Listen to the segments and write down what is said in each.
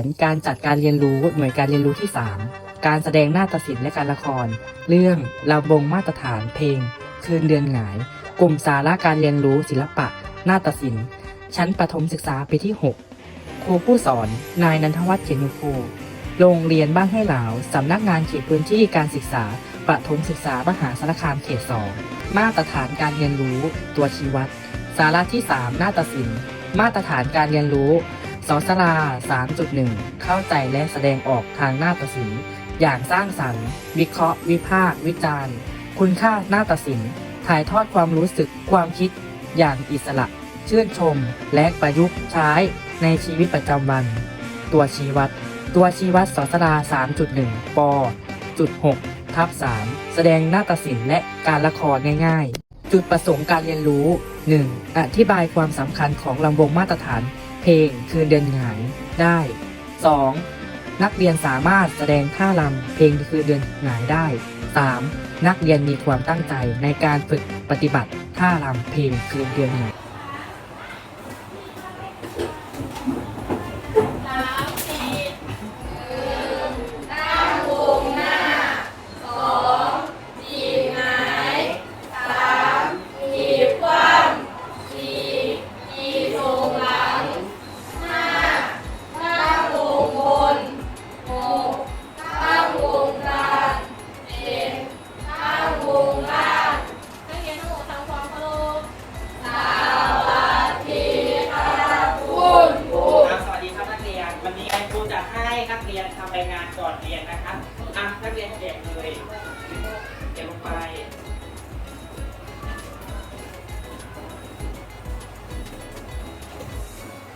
นการจัดการเรียนรู้หน่วยการเรียนรู้ที่ 3 การแสดงนาฏศิลป์และการละคร เรื่องลำวงมาตรฐานเพลง คืนเดือนหงาย กลุ่มสาระการเรียนรู้ศิลปะ นาฏศิลป์ ชั้นประถมศึกษาปีที่ 6 ครูผู้สอน นายนันทวัฒน์เขียนฟูโรงเรียนบ้านห้หลาว สำนักงานเขตพื้นที่การศึกษาประถมศึกษามหาสารคามเขต 2 มาตรฐานการเรียนรู้ ตัวชี้วัด สาระที่ 3 นาฏศิลป์ มาตรฐานการเรียนรู้ สอสลา 3.1 เข้าใจและแสดงออกทางหน้าฏศิลป์อย่างสร้างสรรค์ วิเคราะห์ วิพากษ์วิจารณ์ คุณค่าหน้าฏศิลป์ถ่ายทอดความรู้สึกความคิด อย่างอิสระ ชื่นชม และประยุกต์ใช้ในชีวิตประจำวัน ตัวชี้วัด ตัวชี้วัดสอสลา 3.1 ปจุด6ทับ3แสดงหน้าฏศิลป์และการละครง่าย ๆ จุดประสงค์การเรียนรู้ 1. อธิบายความสำคัญของลำวงมาตรฐาน เพลงคืนเดือนหงายได้ 2. นักเรียนสามารถแสดงท่ารำเพลงคืนเดือนหงายได้ 3. นักเรียนมีความตั้งใจในการฝึกปฏิบัติท่ารำเพลงคืนเดือนหงาย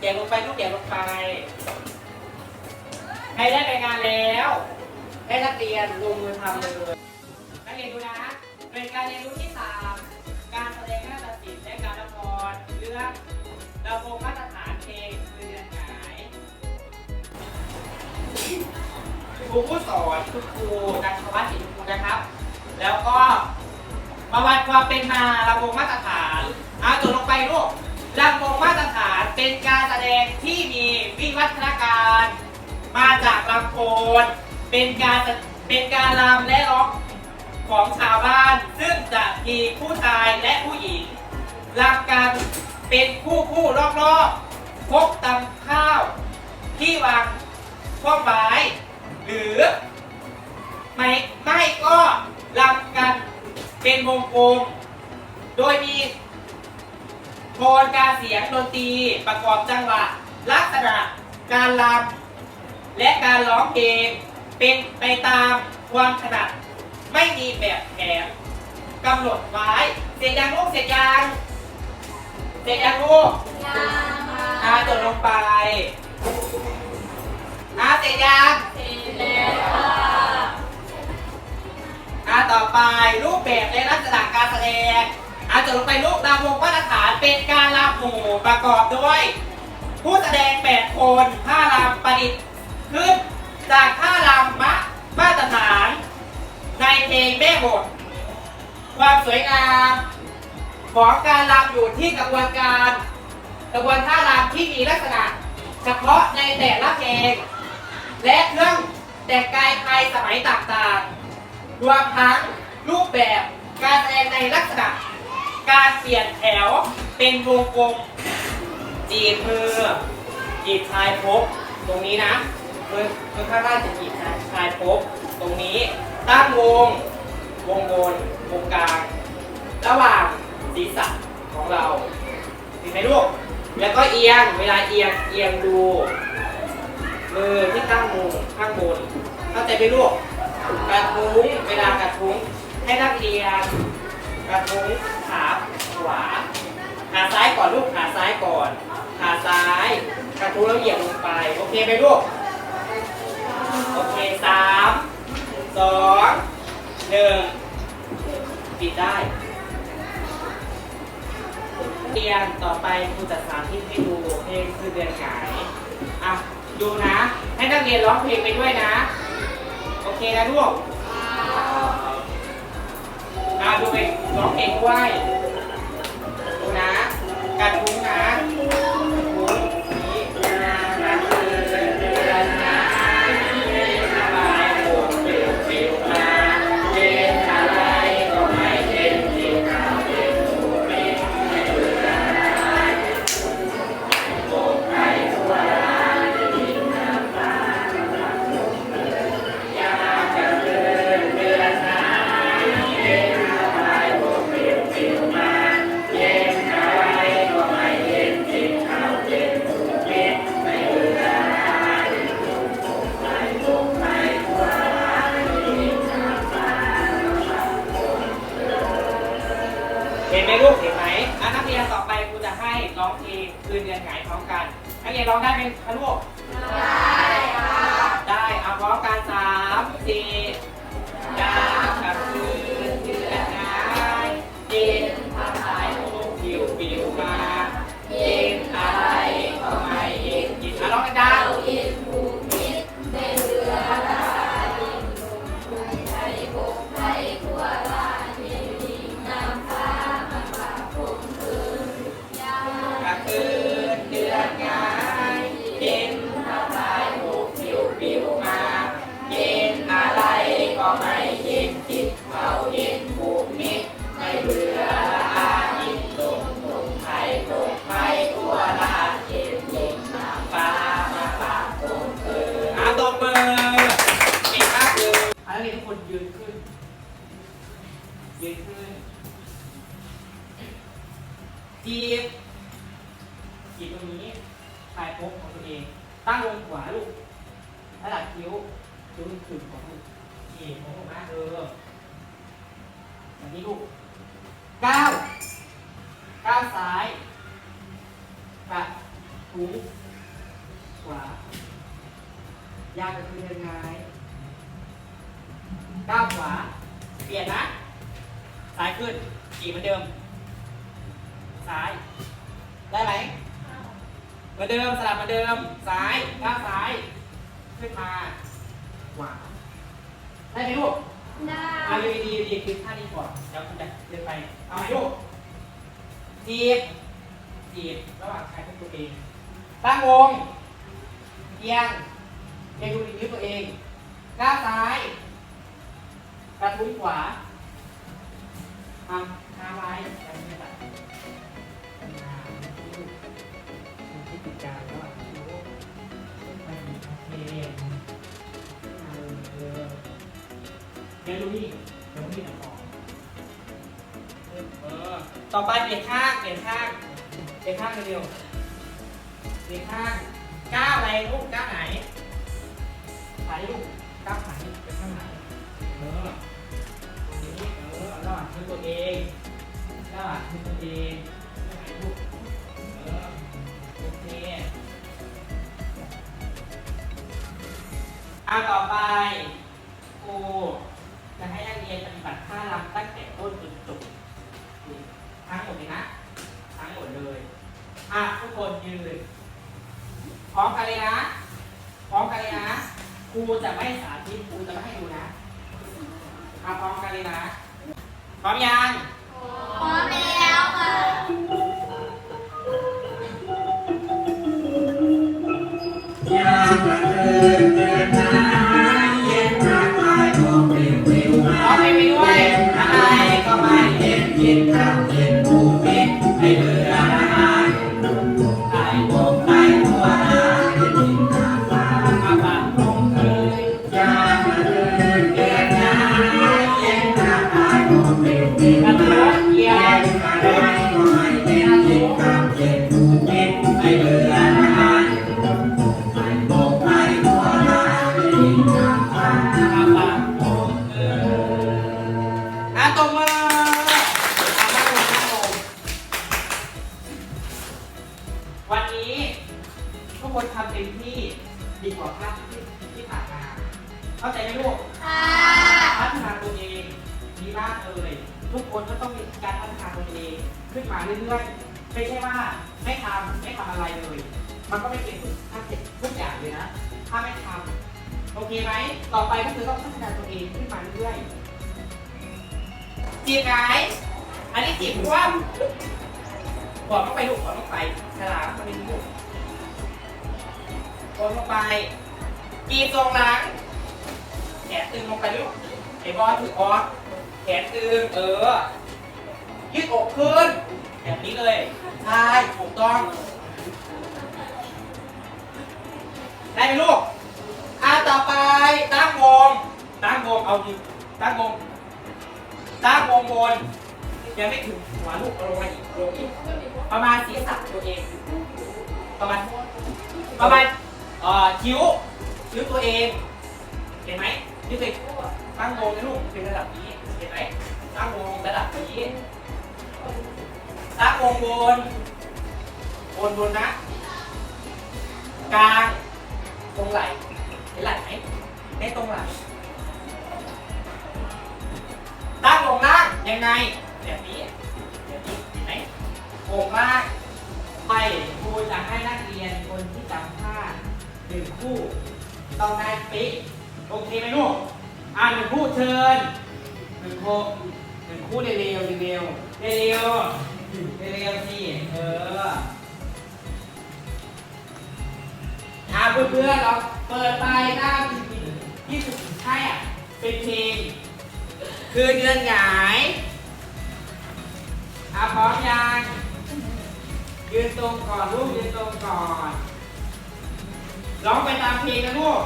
เก็บลงไปลูกเก็บลงไป ใครได้รายงานแล้ว ให้นักเรียนลงมือทำเลยนักเรียนดูนะ เป็นการเรียนรู้ที่สามการแสดงนาฏศิลป์และการละครเรื่องเราโครงมาตรฐานเพลงคือเดือนหงายครูผู้สอนคือครูนัทวัฒน์อินทร์ครูนะครับ แล้วก็ประวัติความเป็นมาลำวงมาตรฐานเอาจดลงไปลูกลำวงมาตรฐาน เป็นการแสดงที่มีวิวัฒนาการ มาจากลำโพนเป็นการเป็นการรำและร้องของชาวบ้าน ซึ่งจะมีผู้ชายและผู้หญิงรักกันเป็นคู่คู่รอบรอบๆพกตำข้าว ที่วางพวกไม้หรือไม่ไม่ก็รำกันเป็นวงกลมโดยมี โทนการเสียงดนตรีประกอบจังหวะ ลักษณะการรำและการร้องเพลงเป็นไปตามความถนัดไม่มีแบบแผนกำหนดไว้เสร็จยังลูกเสร็จยังเสร็จยังลูกอาจดลงไปอาเสร็จยังอาต่อไปรูปแบบและลักษณะการแสดง จดลงไปลูกตามวงมาตรฐานเป็นการรำหมู่ประกอบด้วย ผู้แสดง 8 คนท่ารำประดิษฐ์ขึ้นจากท่ารำมะมาตรฐาน ในเพลงแม่บท ความสวยงามของการรำอยู่ที่กระบวนการกระบวนท่ารำที่มีลักษณะ เฉพาะในแต่ละเพลง และเครื่องแต่งกายภายสมัยต่างๆ รวมทั้งรูปแบบการแสดงในลักษณะ การเปลี่ยนแถวเป็นวงกลมจีบมือจีบชายพบตรงนี้นะมือมือข้างล่างจะจีบชายชายพบตรงนี้ตั้งวงวงบนวงกลางระหว่างศีรษะของเราเห็นไหมลูกแล้วก็เอียงเวลาเอียงเอียงดูมือที่ตั้งมือข้างบนเข้าใจไหมลูกกระทุ้งเวลากระทุ้งให้นักเรียนกระทุ้ง ขาขวาขาซ้ายก่อนลูกขาซ้ายก่อนขาซ้ายกระทุ้งแล้วเหยียบลงไปโอเคไหมลูกโอเคสามสองหนึ่งปิดได้เรียนต่อไปครูจะสาธิตให้ดูเพลงคือเดือนหงายอะดูนะ ให้นักเรียนร้องเพลงไปด้วยนะ โอเคนะลูก อะดูไปร้องเพลงด้วยดูนะ การทุ้งนะ เห็นไหมลูกเห็นไหมนักเรียนต่อไปกูจะให้ร้องเพลงคืนเดือนหงายพร้อมกัน นักเรียนร้องได้ไหมคะลูก ได้ค่ะได้เอาพร้อมกันสามสี่ เลยอันนี้ทุกคนยืนขึ้น ยืนขึ้นจีบจีบตรงนี้ปลายพกของตัวเอง ตั้งลงขวาลูกระดับคิ้วคิ้วขึ้นของลูกนี่ของผมนะเออแบบนี้ลูกก้าวก้าวซ้ายกระทุ้งขวายากกับคือเดินงาย ก้าวขวา เปลี่ยนนะ ซ้ายขึ้นขี่เหมือนเดิม ซ้าย ได้ไหมเหมือนเดิม สลับเหมือนเดิม ซ้ายก้าวซ้าย ขึ้นมา ขวา ได้ไหมลูกเอาดีดีดีคือท่านี้ก่อนเดี๋ยวคุณจะเดินไป เอาไหมลูกจีบจีบระหว่างชายกับตัวเอง ตั้งวงเอียงเอียงดูนิ้วตัวเอง ก้าวซ้าย กระทุ้งขวาทำค้าไว้ไปไม่ตัดที่ติดกลางแล้วคิ้วไปโอเคเออเดี๋ยวดูนี่เดี๋ยวมีแต่ของเออต่อไปเปลี่ยนข้างเปลี่ยนข้างเปลี่ยนข้างเร็วเปลี่ยนข้างก้าวอะไรลูกก้าวไหนขาลูกก้าวขานี่เป็นข้างไหนเออ ระหว่างคือตัวเองถ่ายรูปเอาต่อไปครูจะให้นักเรียนปฏิบัติท่ารำตั้งแต่ต้นจนจบทั้งหมดเลยนะทั้งหมดเลยอะทุกคนยืนพร้อมกันเลยนะพร้อมกันเลยนะครูจะไม่สาธิตครูจะไม่ให้ดูนะมาพร้อมกันเลยนะพร้อมยัง พร้อมแล้ว คนทำเต็มที่ดีกว่าภาพที่ที่ผ่านมา เข้าใจไหมลูกค่ะพัฒนาตัวเองดีมากเลยทุกคนก็ต้องมีการพัฒนาตัวเองขึ้นมาเรื่อยๆไม่ใช่ว่าไม่ทำไม่ทำอะไรเลย มันก็ไม่เป็นถ้าเสร็จทุกอย่างเลยนะ ถ้าไม่ทำโอเคไหมต่อไปก็คือต้องพัฒนาตัวเองขึ้นมาเรื่อยๆจีบไงอันนี้จีบคว่ำบอกต้องไปลูกบอกต้องไปฉลามมันเป็นลูก บอกต้องไปจีบตรงหลัง แขนตึงลงไปลูกไอ้บอลถือออสแขนตึงเออ ยืดอกขึ้น แบบนี้เลยใช่ถูกต้อง ได้ไหมลูกอ่าต่อไปตั้งวง ตั้งวงเอาดิตั้งวง ตั้งวงบน ยังไม่ถึงหัวลูกลงมาอีกลงอีกประมาณศีรษะตัวเอง ประมาณ ประมาณ เอ่อคิ้วคิ้วตัวเอง เห็นไหมนี่เป็นตั้งวงนะลูกเป็นระดับนี้เห็นไหมตั้งวงระดับนี้ตั้งวงบนบนบนนะ กลางตรงไหล่เห็นไหล่ไหมไม่ตรงไหล่ตั้งลงล่างยังไงแบบนี้แบบนี้เห็นไหมโงล่างไปครูจะให้นักเรียนคนที่จำ หนึ่งคู่ต้องได้ปิ๊กโอเคไหมลูกอ่าหนึ่งคู่เชิญหนึ่งคู่หนึ่งคู่เร็วเร็วเร็วเร็วเร็วสิเอออาเพื่อนๆเราเปิดไปหน้าที่สุดใช่อะเป็นเพลงคือเดือนหงายอาพร้อมยังยืนตรงก่อนลูกยืนตรงก่อน ร้องไปตามเพลงนะลูก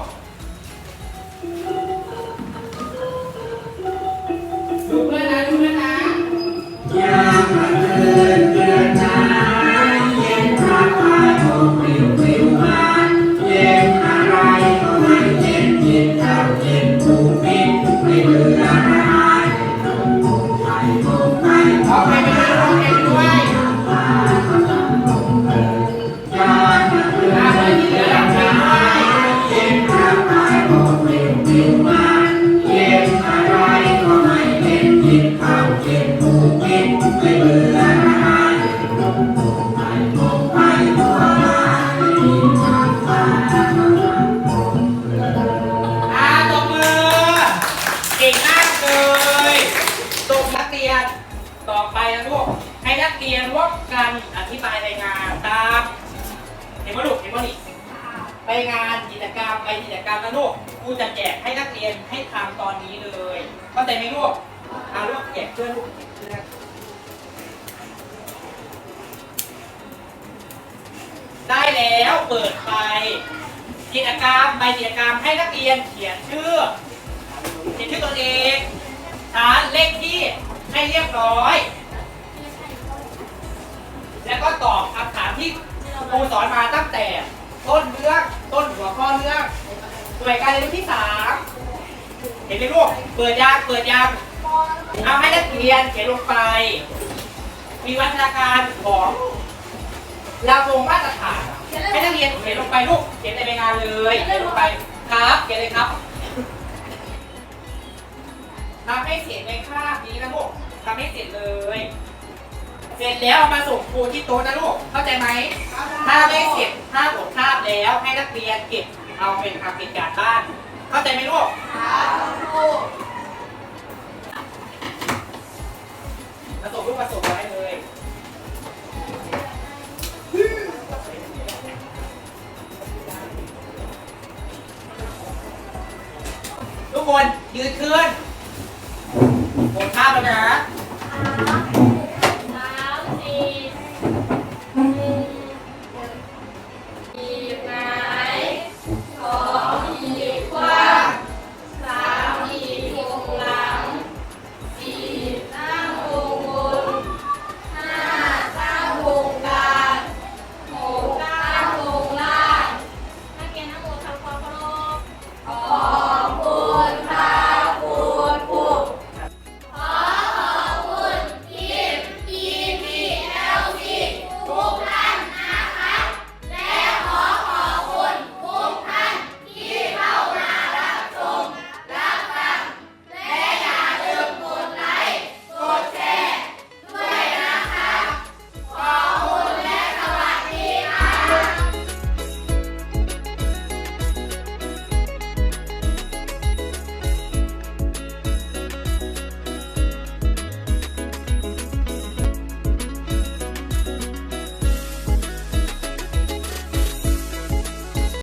ดูเพื่อนนะดูเพื่อนนะร้ งานกิจกรรมไปกิจกรรมนะลูกครูจะแจกให้นักเรียนให้ทำตอนนี้เลยเข้าใจไหมลูกอาลูกแจกเพื่อนลูกได้แล้วเปิดไปกิจกรรมไปกิจกรรมให้นักเรียนเขียนชื่อเขียนชื่อตัวเองฐานเลขที่ให้เรียบร้อย แล้วก็ตอบคำถามที่ครูสอนมาตั้งแต่ ต้นเรื่องต้นหัวข้อเรื่องหน่วยการเรียนรู้ที่สามเห็นไหมลูกเปิดยางเปิดยางเอาให้นักเรียนเขียนลงไป มีวัฒนาการของราวงมาตรฐานให้นักเรียนเขียนลงไปลูกเขียนในใบงานเลยเขียนลงไปครับเขียนเลยครับทำให้เสร็จในคาบนี้นะลูกทำให้เสร็จเลย เสร็จแล้วเอามาส่งครูที่โต๊ะนะลูก เข้าใจไหม ถ้าไม่เสร็จถ้าหมดคาบแล้วให้นักเรียนเก็บเอาเป็นทำเป็นการบ้าน เข้าใจไหมลูกมา